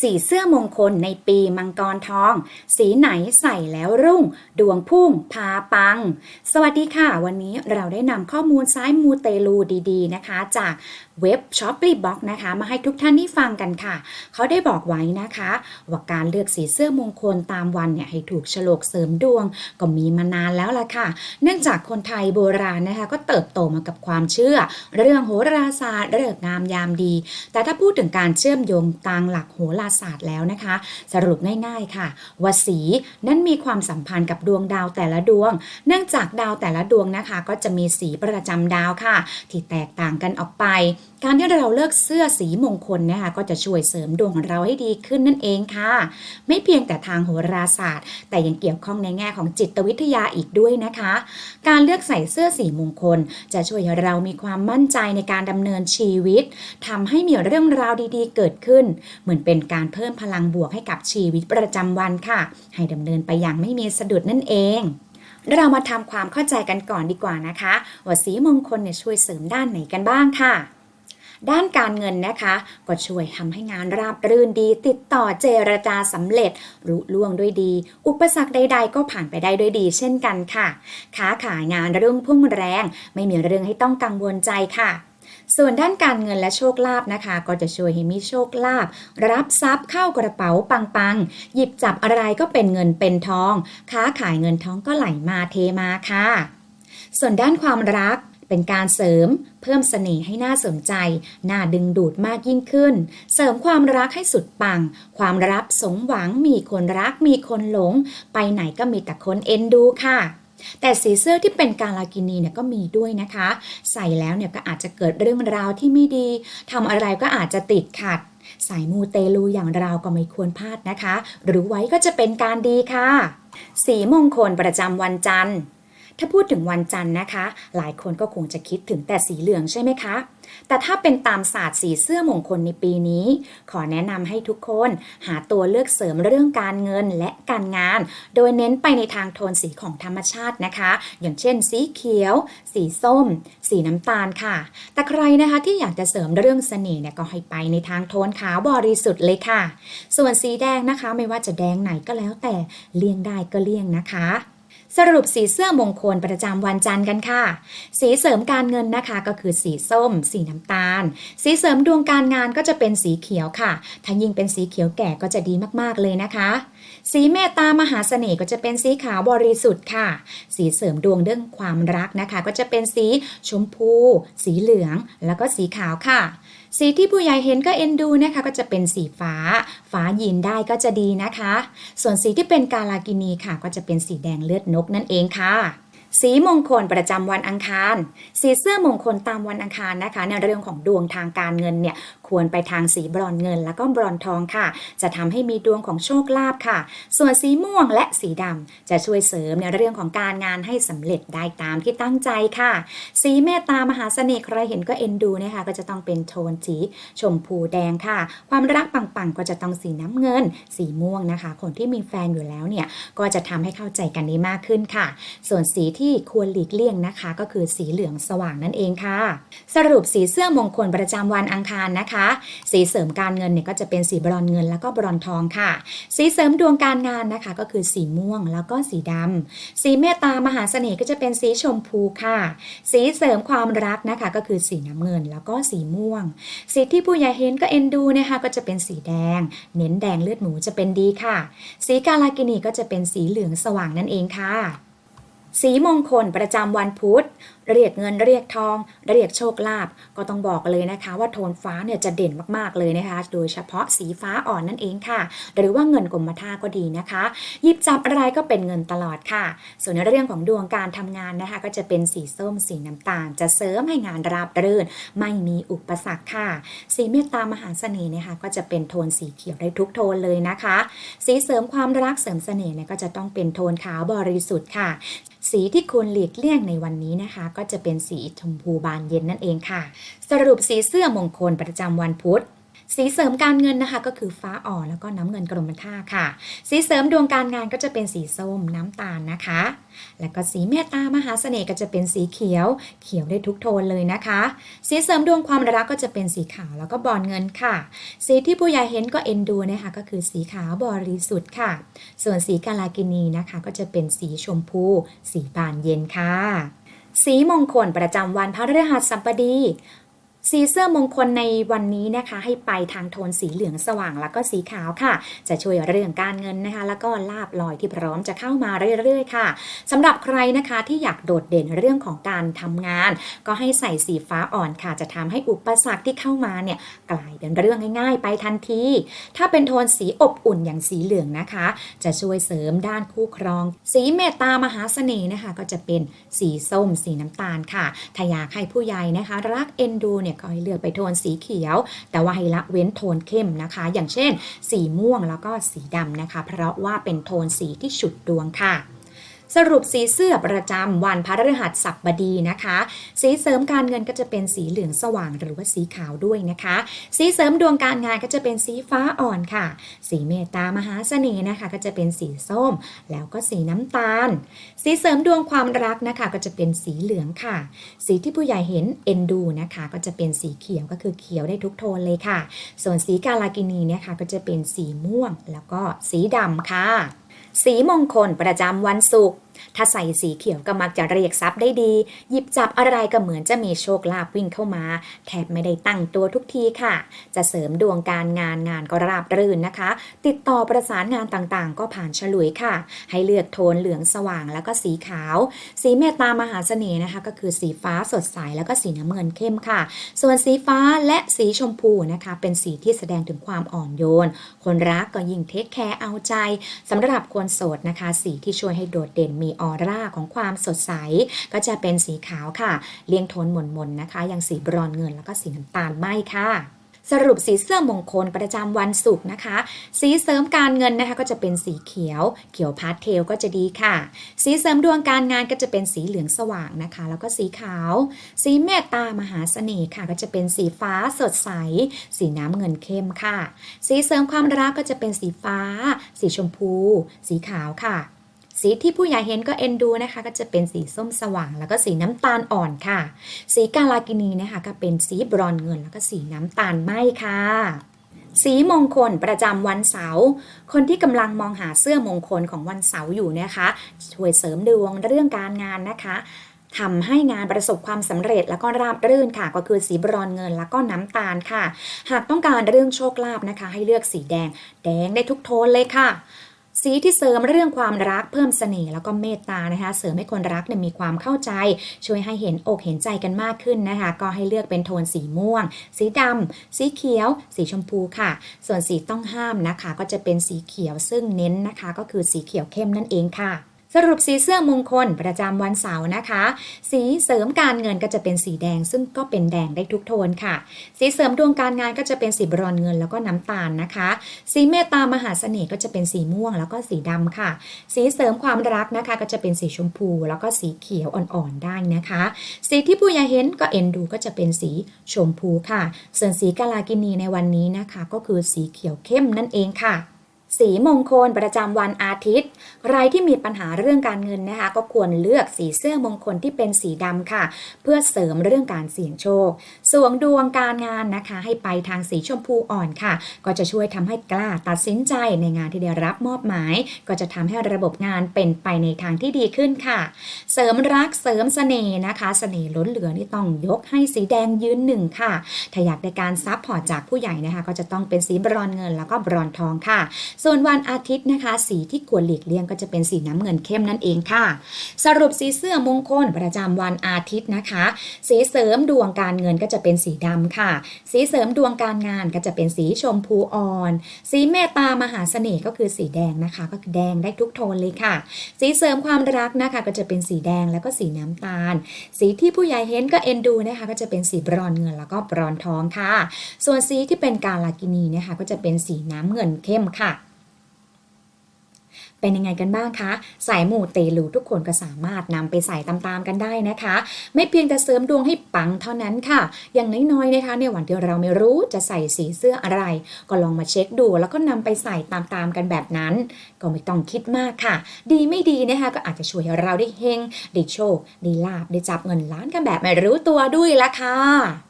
สีเสื้อมงคลในปีมังกรทอง สีไหนใส่แล้วรุ่ง ดวงพุ่งพาปัง สวัสดีค่ะ วันนี้เราได้นำข้อมูลซ้ายมูเตลูดีๆนะคะ จากเว็บ s h o p ปี้บ็อกนะคะ มาให้ทุกท่านได้ฟังกันค่ะ เขาได้บอกไว้นะคะ ว่าการเลือกสีเสื้อมงคลตามวันเนี่ยให้ถูกโฉลกเสริมดวง ก็มีมานานแล้วล่ะค่ะ เนื่องจากคนไทยโบราณนะคะ ก็เติบโตมากับความเชื่อ เรื่องโหราศาสตร์เรื่องงามยามดี แต่ถ้าพูดถึงการเชื่อมโยงตามหลักโหราศาสตร์แล้วนะคะ สรุปง่ายๆค่ะว่าสีนั้นมีความสัมพันธ์กับดวงดาวแต่ละดวง เนื่องจากดาวแต่ละดวงนะคะ ก็จะมีสีประจำดาวค่ะ ที่แตกต่างกันออกไป การที่เราเลือกเสื้อสีมงคลนะคะ ก็จะช่วยเสริมดวงของเราให้ดีขึ้นนั่นเองค่ะ ไม่เพียงแต่ทางโหราศาสตร์ แต่ยังเกี่ยวข้องในแง่ของจิตวิทยาอีกด้วยนะคะ การเลือกใส่เสื้อสีมงคล จะช่วยให้เรามีความมั่นใจในการดำเนินชีวิตทำให้มีเรื่องราวดีๆ เกิดขึ้น เหมือนเป็นการเพิ่มพลังบวกให้กับชีวิตประจำวันค่ะ ให้ดำเนินไปอย่างไม่มีสะดุดนั่นเองเรามาทำความเข้าใจกันก่อนดีกว่านะคะว่าสีมงคลเนี่ยช่วยเสริมด้านไหนกันบ้างค่ะ ด้านการเงินนะคะ ก็ช่วยทำให้งานราบรื่นดี ติดต่อเจรจาสำเร็จรุล่วงด้วยดี อุปสรรคใด ๆ ก็ผ่านไปได้ด้วยดี เช่นกันค่ะค้าขายงานเรุ่องพุ่งแรง ไม่มีเรื่องให้ต้องกังวลใจค่ะ ส่วนด้านการเงินและโชคลาภนะคะ ก็จะช่วยให้มีโชคลาภรับทรัพย์เข้ากระเป๋าปังๆ หยิบจับอะไรก็เป็นเงินเป็นทอง ค้าขายเงินทองก็ไหลมาเทมาค่ะ ส่วนด้านความรักเป็นการเสริมเพิ่มเสน่ห์ให้น่าสนใจ น่าดึงดูดมากยิ่งขึ้น เสริมความรักให้สุดปัง ความรักสมหวังมีคนรักมีคนหลง ไปไหนก็มีแต่คนเอ็นดูค่ะ แต่สีเสื้อที่เป็นการลากินีเนี่ยก็มีด้วยนะคะ ใส่แล้วเนี่ยก็อาจจะเกิดเรื่องราวที่ไม่ดีทำอะไรก็อาจจะติดขัด สายมูเตลูอย่างเราก็ไม่ควรพลาดนะคะหรือไว้ก็จะเป็นการดีค่ะ สีมงคลประจำวันจันทร์ ถ้าพูดถึงวันจันทร์นะคะ หลายคนก็คงจะคิดถึงแต่สีเหลืองใช่ไหมคะ แต่ถ้าเป็นตามศาสตร์สีเสื้อมงคลในปีนี้ ขอแนะนำให้ทุกคนหาตัวเลือกเสริมเรื่องการเงินและการงาน โดยเน้นไปในทางโทนสีของธรรมชาตินะคะ อย่างเช่น สีเขียว สีส้ม สีน้ำตาลค่ะ แต่ใครนะคะที่อยากจะเสริมเรื่องเสน่ห์เนี่ยก็ให้ไปในทางโทนขาวบริสุทธิ์เลยค่ะ ส่วนสีแดงนะคะไม่ว่าจะแดงไหนก็แล้วแต่เลี่ยงได้ก็เลี่ยงนะคะ สรุปสีเสื้อมงคลประจำวันจันทร์กันค่ะ สีเสริมการเงินนะคะก็คือสีส้ม สีน้ำตาล สีเสริมดวงการงานก็จะเป็นสีเขียวค่ะถ้ายิ่งเป็นสีเขียวแก่ก็จะดีมากๆเลยนะคะ สีเมตตามหาเสน่ห์ก็จะเป็นสีขาวบริสุทธิ์ค่ะ สีเสริมดวงเรื่องความรักนะคะ ก็จะเป็นสีชมพู สีเหลือง แล้วก็สีขาวค่ะ สีที่ผู้ใหญ่เห็นก็เอ็นดูนะคะก็จะเป็นสีฟ้า ฟ้ายินได้ก็จะดีนะคะ ส่วนสีที่เป็นกาลากินีค่ะ ก็จะเป็นสีแดงเลือดนกนั่นเองค่ะ สีมงคลประจำวันอังคาร สีเสื้อมงคลตามวันอังคารนะคะ ในเรื่องของดวงทางการเงินเนี่ยควรไปทางสีบรอนเงิน แล้วก็บรอนทองค่ะ จะทำให้มีดวงของโชคลาภค่ะ ส่วนสีม่วงและสีดำจะช่วยเสริมในเรื่องของการงานให้สำเร็จได้ตามที่ตั้งใจค่ะ สีเมตตามหาเสน่ห์ใครเห็นก็เอ็นดูนะคะก็จะต้องเป็นโทนสีชมพูแดงค่ะ ความรักปังๆก็จะต้องสีน้ำเงิน สีม่วงนะคะ คนที่มีแฟนอยู่แล้วเนี่ยก็จะทำให้เข้าใจกันได้มากขึ้นค่ะ ส่วนสีที่ควรหลีกเลี่ยงนะคะ ก็คือสีเหลืองสว่างนั่นเองค่ะ สรุปสีเสื้อมงคลประจำวันอังคารนะคะ สีเสริมการเงินเนี่ยก็จะเป็นสีบรอนเงินแล้วก็บรอนทองค่ะ สีเสริมดวงการงานนะคะ ก็คือสีม่วงแล้วก็สีดำสีเมตตามหาเสน่ห์ก็จะเป็นสีชมพูค่ะ สีเสริมความรักนะคะ ก็คือสีน้ำเงินแล้วก็สีม่วง สีที่ผู้ใหญ่เห็นก็เอ็นดูนะคะก็จะเป็นสีแดง เน้นแดงเลือดหมูจะเป็นดีค่ะ สีกาลากินีก็จะเป็นสีเหลืองสว่างนั่นเองค่ะ สีมงคลประจำวันพุธ เรียกเงินเรียกทอง เรียกโชคลาภก็ต้องบอกเลยนะคะ ว่าโทนฟ้าเนี่ยจะเด่นมากๆเลยนะคะ โดยเฉพาะสีฟ้าอ่อนนั่นเองค่ะ หรือว่าเงินกรมท่าก็ดีนะคะหยิบจับอะไรก็เป็นเงินตลอดค่ะ ส่วนในเรื่องของดวงการทำงานนะคะ ก็จะเป็นสีส้มสีน้ำตาล จะเสริมให้งานราบรื่น ไม่มีอุปสรรคค่ะ สีเมตตามหาเสน่ห์นะคะก็จะเป็นโทนสีเขียวได้ทุกโทนเลยนะคะ สีเสริมความรักเสริมเสน่ห์เนี่ยก็จะต้องเป็นโทนขาวบริสุทธิ์ค่ะ สีที่ควรหลีกเลี่ยงในวันนี้นะคะก็จะเป็นสีชมพูบานเย็นนั่นเองค่ะ สรุปสีเสื้อมงคลประจำวันพุธสีเสริมการเงินนะคะก็คือฟ้าอ่อนแล้วก็น้ำเงินกรมท่าค่ะ สีเสริมดวงการงานก็จะเป็นสีส้มน้ำตาลนะคะ แล้วก็สีเมตตามหาเสน่ห์ก็จะเป็นสีเขียว เขียวได้ทุกโทนเลยนะคะ สีเสริมดวงความรักก็จะเป็นสีขาวแล้วก็บอลเงินค่ะ สีที่ผู้ใหญ่เห็นก็เอ็นดูนะคะก็คือสีขาวบริสุทธิ์ค่ะ ส่วนสีกาลากินีนะคะ ก็จะเป็นสีชมพู สีบานเย็นค่ะ สีมงคลประจำวันพระฤหัสบดี สีเสื้อมงคลในวันนี้นะคะ ให้ไปทางโทนสีเหลืองสว่างแล้วก็สีขาวค่ะ จะช่วยเรื่องการเงินนะคะ แล้วก็ลาบลอยที่พร้อมจะเข้ามาเรื่อย ๆ ค่ะสำหรับใครนะคะที่อยากโดดเด่นเรื่องของการทำงาน ก็ให้ใส่สีฟ้าอ่อนค่ะ จะทำให้อุปสรรคที่เข้ามาเนี่ยกลายเป็นเรื่องง่าย ๆ ไปทันที ถ้าเป็นโทนสีอบอุ่นอย่างสีเหลืองนะคะ จะช่วยเสริมด้านคู่ครอง สีเมตตามหาเสน่ห์นะคะ ก็จะเป็นสีส้มสีน้ำตาลค่ะถ้าอยากให้ผู้ใหญ่นะคะ รักเอ็นดูเนี่ยก็ให้เลือกไปโทนสีเขียว แต่ว่าให้ละเว้นโทนเข้มนะคะ อย่างเช่น สีม่วงแล้วก็สีดำนะคะ เพราะว่าเป็นโทนสีที่ฉุดดวงค่ะ สรุปสีเสื้อประจำวันพฤหัสบดีนะคะ สีเสริมการเงินก็จะเป็นสีเหลืองสว่างหรือว่าสีขาวด้วยนะคะ สีเสริมดวงการงานก็จะเป็นสีฟ้าอ่อนค่ะ สีเมตตามหาเสน่ห์นะคะ ก็จะเป็นสีส้ม แล้วก็สีน้ำตาล สีเสริมดวงความรักนะคะ ก็จะเป็นสีเหลืองค่ะ สีที่ผู้ใหญ่เห็นเอ็นดูนะคะ ก็จะเป็นสีเขียวก็คือเขียวได้ทุกโทนเลยค่ะ ส่วนสีกาลากินีเนี่ยค่ะก็จะเป็นสีม่วงแล้วก็สีดำค่ะ สีมงคลประจำวันศุกร์ ถ้าใส่สีเขียวก็มักจะเรียกทรัพย์ได้ดี หยิบจับอะไรก็เหมือนจะมีโชคลาภวิ่งเข้ามา แทบไม่ได้ตั้งตัวทุกทีค่ะ จะเสริมดวงการงานงานก็ราบรื่นนะคะ ติดต่อประสานงานต่างๆ ก็ผ่านฉลุยค่ะ ให้เลือกโทนเหลืองสว่างแล้วก็สีขาว สีเมตตามหาเสน่ห์นะคะ ก็คือสีฟ้าสดใสแล้วก็สีน้ำเงินเข้มค่ะ ส่วนสีฟ้าและสีชมพูนะคะ เป็นสีที่แสดงถึงความอ่อนโยน คนรักก็ยิ่งเทคแคร์เอาใจสำหรับคนโสดนะคะ สีที่ช่วยให้โดดเด่นมีออร่าของความสดใส ก็จะเป็นสีขาวค่ะ เลี่ยงโทนหม่นๆนะคะอย่างสีบรอนเงินแล้วก็สีน้ำตาลไหมค่ะสรุปสีเสื้อมงคลประจำวันศุกร์นะคะ สีเสริมการเงินนะคะก็จะเป็นสีเขียว เขียวพาสเทลก็จะดีค่ะ สีเสริมดวงการงานก็จะเป็นสีเหลืองสว่างนะคะ แล้วก็สีขาว สีเมตตามหาเสน่ห์ค่ะ ก็จะเป็นสีฟ้าสดใส สีน้ำเงินเข้มค่ะ สีเสริมความรักก็จะเป็นสีฟ้า สีชมพู สีขาวค่ะ สีที่ผู้ใหญ่เห็นก็เอ็นดูนะคะ ก็จะเป็นสีส้มสว่าง แล้วก็สีน้ำตาลอ่อนค่ะ สีกาลากินีนะคะ ก็เป็นสีบรอนเงิน แล้วก็สีน้ำตาลไหมค่ะสีมงคลประจำวันเสาร์ คนที่กำลังมองหาเสื้อมงคลของวันเสาร์อยู่นะคะ ช่วยเสริมดวงเรื่องการงานนะคะทำให้งานประสบความสำเร็จแล้วก็ราบรื่นค่ะ ก็คือสีบรอนเงินแล้วก็น้ำตาลค่ะ หากต้องการเรื่องโชคลาภนะคะ ให้เลือกสีแดง แดงได้ทุกโทนเลยค่ะ สีที่เสริมเรื่องความรักเพิ่มเสน่ห์แล้วก็เมตตานะคะ เสริมให้คนรักเนี่ยมีความเข้าใจ ช่วยให้เห็นอกเห็นใจกันมากขึ้นนะคะ ก็ให้เลือกเป็นโทนสีม่วง สีดำสีเขียว สีชมพูค่ะ ส่วนสีต้องห้ามนะคะ ก็จะเป็นสีเขียวซึ่งเน้นนะคะ ก็คือสีเขียวเข้มนั่นเองค่ะ สรุปสีเสื้อมงคลประจำวันเสาร์นะคะ สีเสริมการเงินก็จะเป็นสีแดง ซึ่งก็เป็นแดงได้ทุกโทนค่ะ สีเสริมดวงการงานก็จะเป็นสีบรอนเงินแล้วก็น้ำตาลนะคะ สีเมตตามหาเสน่ห์ก็จะเป็นสีม่วงแล้วก็สีดำค่ะ สีเสริมความรักนะคะ ก็จะเป็นสีชมพู แล้วก็สีเขียวอ่อนๆได้นะคะ สีที่ผู้ใหญ่เห็นก็เอ็นดูก็จะเป็นสีชมพูค่ะ ส่วนสีกาลากินีในวันนี้นะคะ ก็คือสีเขียวเข้มนั่นเองค่ะ สีมงคลประจำวันอาทิตย์ ใครที่มีปัญหาเรื่องการเงินนะคะ ก็ควรเลือกสีเสื้อมงคลที่เป็นสีดำค่ะ เพื่อเสริมเรื่องการเสี่ยงโชคสวนดวงการงานนะคะ ให้ไปทางสีชมพูอ่อนค่ะ ก็จะช่วยทำให้กล้าตัดสินใจในงานที่ได้รับมอบหมาย ก็จะทำให้ระบบงานเป็นไปในทางที่ดีขึ้นค่ะ เสริมรักเสริมเสน่ห์นะคะเสน่ห์ล้นเหลือนี่ต้องยกให้สีแดงยืนหนึ่งค่ะ ถ้าอยากได้การซับพอร์ตจากผู้ใหญ่นะคะ ก็จะต้องเป็นสีบรอนเงินแล้วก็บรอนทองค่ะส่วนวันอาทิตย์นะคะ สีที่ควรหลีกเลี่ยงก็จะเป็นสีน้ำเงินเข้มนั่นเองค่ะ สรุปสีเสื้อมงคลประจำวันอาทิตย์นะคะ สีเสริมดวงการเงินก็จะเป็นสีดำค่ะ สีเสริมดวงการงานก็จะเป็นสีชมพูอ่อน สีเมตตามหาเสน่ห์ก็คือสีแดงนะคะ ก็คือแดงได้ทุกโทนเลยค่ะ สีเสริมความรักนะคะก็จะเป็นสีแดงแล้วก็สีน้ำตาล สีที่ผู้ใหญ่เห็นก็เอ็นดูนะคะ ก็จะเป็นสีบรอนเงินแล้วก็บรอนทองค่ะ ส่วนสีที่เป็นกาลากินีนะคะก็จะเป็นสีน้ำเงินเข้มค่ะ เป็นยังไงกันบ้างคะ สายมูเตลูทุกคนก็สามารถนำไปใส่ตามๆกันได้นะคะ ไม่เพียงแต่เสริมดวงให้ปังเท่านั้นค่ะ อย่างน้อยๆนะคะในวันที่เราไม่รู้จะใส่สีเสื้ออะไร ก็ลองมาเช็คดู แล้วก็นำไปใส่ตามๆกันแบบนั้น ก็ไม่ต้องคิดมากค่ะ ดีไม่ดีนะคะก็อาจจะช่วยเราได้เฮงได้โชคได้ลาบได้จับเงินล้านกันแบบไม่รู้ตัวด้วยละค่ะ